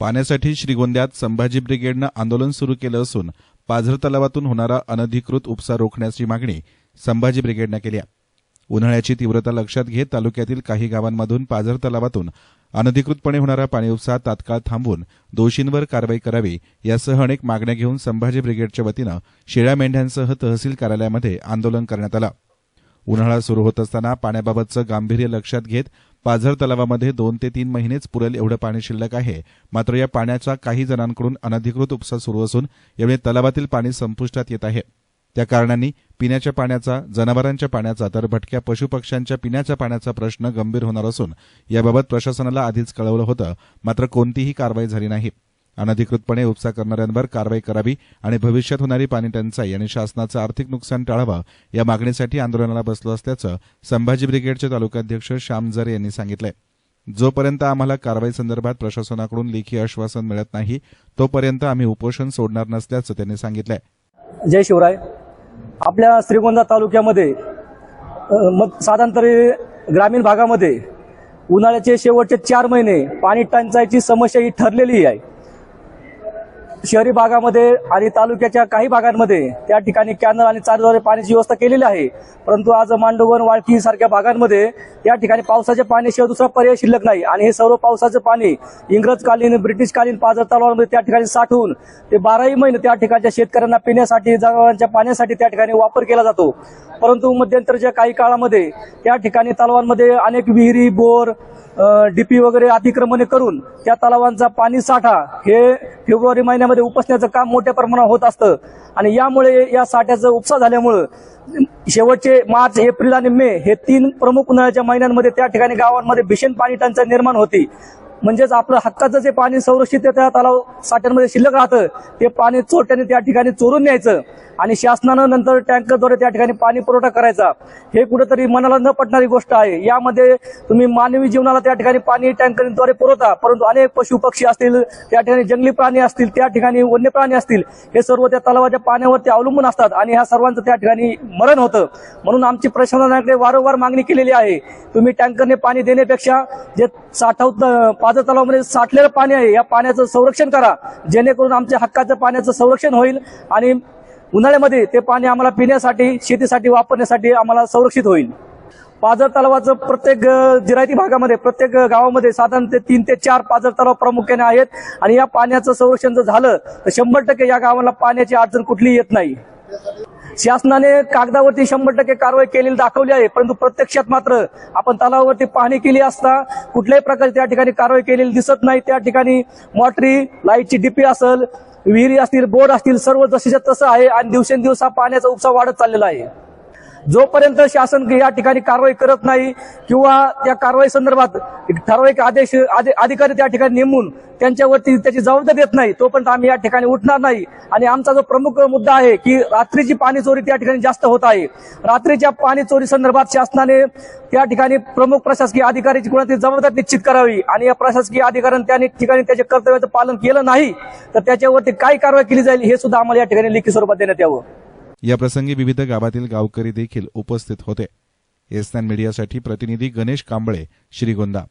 पाण्यासाठी श्रीगोंद्यात संभाजी ब्रिगेडनं आंदोलन सुरू केलं असून पाझर तलावातून होणारा अनधिकृत उपसा रोखण्याची मागणी संभाजी ब्रिगेडनं केली आहे. उन्हाळ्याची तीव्रता लक्षात घेत तालुक्यातील काही गावांमधून पाझर तलावातून अनधिकृतपणे होणारा पाणी उपसा तात्काळ थांबवून दोषींवर कारवाई करावी यासह अनेक मागण्या घेऊन संभाजी ब्रिगेडच्या वतीनं शेळ्या मेंढ्यांसह तहसील कार्यालयामध्ये आंदोलन करण्यात आलं. उन्हाळा सुरू होत असताना पाण्याबाबतचं गांभीर्य लक्षात घेत पाझर तलावामध्ये दोन ते तीन महिनेच पुरेल एवढं पाणी शिल्लक आहे. मात्र या पाण्याचा काही जणांकडून अनधिकृत उपसा सुरू असून यामुळे तलावातील पाणी संपुष्टात येत आहे. त्या कारणांनी पिण्याच्या पाण्याचा जनावरांच्या पाण्याचा तर भटक्या पशुपक्ष्यांच्या पिण्याच्या पाण्याचा प्रश्न गंभीर होणार असून याबाबत प्रशासनाला आधीच कळवलं होतं. मात्र कोणतीही कारवाई झाली नाही. अनधिकृतपणे उपसा करणाऱ्यांवर कारवाई करावी आणि भविष्यात होणारी पाणी टंचाई आणि शासनाचं आर्थिक नुकसान टाळावं या मागणीसाठी आंदोलनाला बसलो असल्याचं संभाजी ब्रिगेडचे तालुकाध्यक्ष श्याम जरे यांनी सांगितलंय. जोपर्यंत आम्हाला कारवाई संदर्भात प्रशासनाकडून लेखी आश्वासन मिळत नाही तोपर्यंत आम्ही उपोषण सोडणार नसल्याचं त्यांनी सांगितलंय. जय शिवराय. आपल्या श्रीगोंदा तालुक्यामध्ये मग साधारणतरी ग्रामीण भागामध्ये उन्हाळ्याचे शेवटचे चार महिने पाणी टंचाईची समस्या ही ठरलेली आहे. शहरी भागामध्ये आणि तालुक्याच्या काही भागांमध्ये त्या ठिकाणी कॅनल आणि चारद्वारे पाण्याची व्यवस्था केलेली आहे. परंतु आज मांडवण वाळकी सारख्या भागांमध्ये या ठिकाणी पावसाच्या पाण्याशिवाय दुसरा पर्याय शिल्लक नाही. आणि हे सर्व पावसाचं पाणी इंग्रजकालीन ब्रिटिशकालीन पाझर तलावांमध्ये त्या ठिकाणी साठवून ते बाराही महिने त्या ठिकाणच्या शेतकऱ्यांना पिण्यासाठी जनावरांच्या पाण्यासाठी त्या ठिकाणी वापर केला जातो. परंतु मध्यंतरच्या काही काळामध्ये त्या ठिकाणी तलावांमध्ये अनेक विहिरी बोर डीपी वगैरे अतिक्रमणे करून त्या तलावांचा पाणी साठा हे फेब्रुवारी महिन्यामध्ये उपसण्याचं काम मोठ्या प्रमाणावर होत असतं. आणि यामुळे या साठ्याचा उपसा झाल्यामुळं शेवटचे मार्च एप्रिल आणि मे हे तीन प्रमुख उन्हाळ्याच्या महिन्यांमध्ये त्या ठिकाणी गावांमध्ये भीषण पाणी टंचाई निर्माण होती. म्हणजेच आपलं हक्काचं जे पाणी संरक्षित त्या तलाव साठ्यांमध्ये शिल्लक राहतं ते पाणी चोरट्याने त्या ठिकाणी चोरून न्यायचं आणि शासनानं नंतर टँकरद्वारे त्या ठिकाणी पाणी पुरवठा करायचा. हे कुठेतरी मनाला न पटणारी गोष्ट आहे. यामध्ये तुम्ही मानवी जीवनाला त्या ठिकाणी पाणी टँकरद्वारे पुरवता परंतु अनेक पशु पक्षी असतील त्या ठिकाणी जंगली प्राणी असतील त्या ठिकाणी वन्य प्राणी असतील हे सर्व त्या तलावाच्या पाण्यावरती अवलंबून असतात आणि ह्या सर्वांचं त्या ठिकाणी मरण होतं. म्हणून आमची प्रशासनाकडे वारंवार मागणी केलेली आहे. तुम्ही टँकरने पाणी देण्यापेक्षा जे साठवत पाझर तलावामध्ये साठलेलं पाणी आहे. या पाण्याचं संरक्षण करा. जेणेकरून आमच्या हक्काचं पाण्याचं संरक्षण होईल आणि उन्हाळ्यामध्ये ते पाणी आम्हाला पिण्यासाठी शेतीसाठी वापरण्यासाठी आम्हाला संरक्षित होईल. पाझर तलावाचं प्रत्येक जिरायती भागामध्ये प्रत्येक गावामध्ये साधारण ते तीन ते चार पाझर तलाव प्रामुख्याने आहेत. आणि या पाण्याचं संरक्षण जर झालं तर शंभर टक्के या गावाला पाण्याची अडचण कुठलीही येत नाही. शासनाने कागदावरती शंभर टक्के कारवाई केलेली दाखवली आहे परंतु प्रत्यक्षात मात्र आपण तलावावरती पाहणी केली असता कुठल्याही प्रकारे त्या ठिकाणी कारवाई केलेली दिसत नाही. त्या ठिकाणी मॉटरी लाईटची डीपी असेल विहिरी असतील बोर्ड असतील सर्व जशीच्या तसं आहे आणि दिवसेंदिवस हा पाण्याचा उपसा वाढत चाललेला आहे. जोपर्यंत शासन या ठिकाणी कारवाई करत नाही किंवा त्या कारवाई संदर्भात ठराविक आदेश आदे- अधिकारी त्या ठिकाणी नेमून त्यांच्यावरती त्याची जबाबदारी देत नाही तोपर्यंत आम्ही या ठिकाणी उठणार नाही. आणि आमचा जो प्रमुख मुद्दा आहे की रात्रीची पाणी चोरी त्या ठिकाणी जास्त होत आहे. रात्रीच्या पाणी चोरी संदर्भात शासनाने त्या ठिकाणी प्रमुख प्रशासकीय अधिकाऱ्याची कोणाची जबाबदारी निश्चित करावी. आणि या प्रशासकीय अधिकाऱ्यांनी त्या ठिकाणी त्याच्या कर्तव्याचं पालन केलं नाही तर त्याच्यावरती काय कारवाई केली जाईल हे सुद्धा आम्हाला या ठिकाणी लेखी स्वरूपात देण्यात यावं. याप्रसंगी विविध गावातील गावकरी देखील उपस्थित होते. एसनान मीडियासाठी प्रतिनिधी गणेश कांबळे श्रीगोंदा.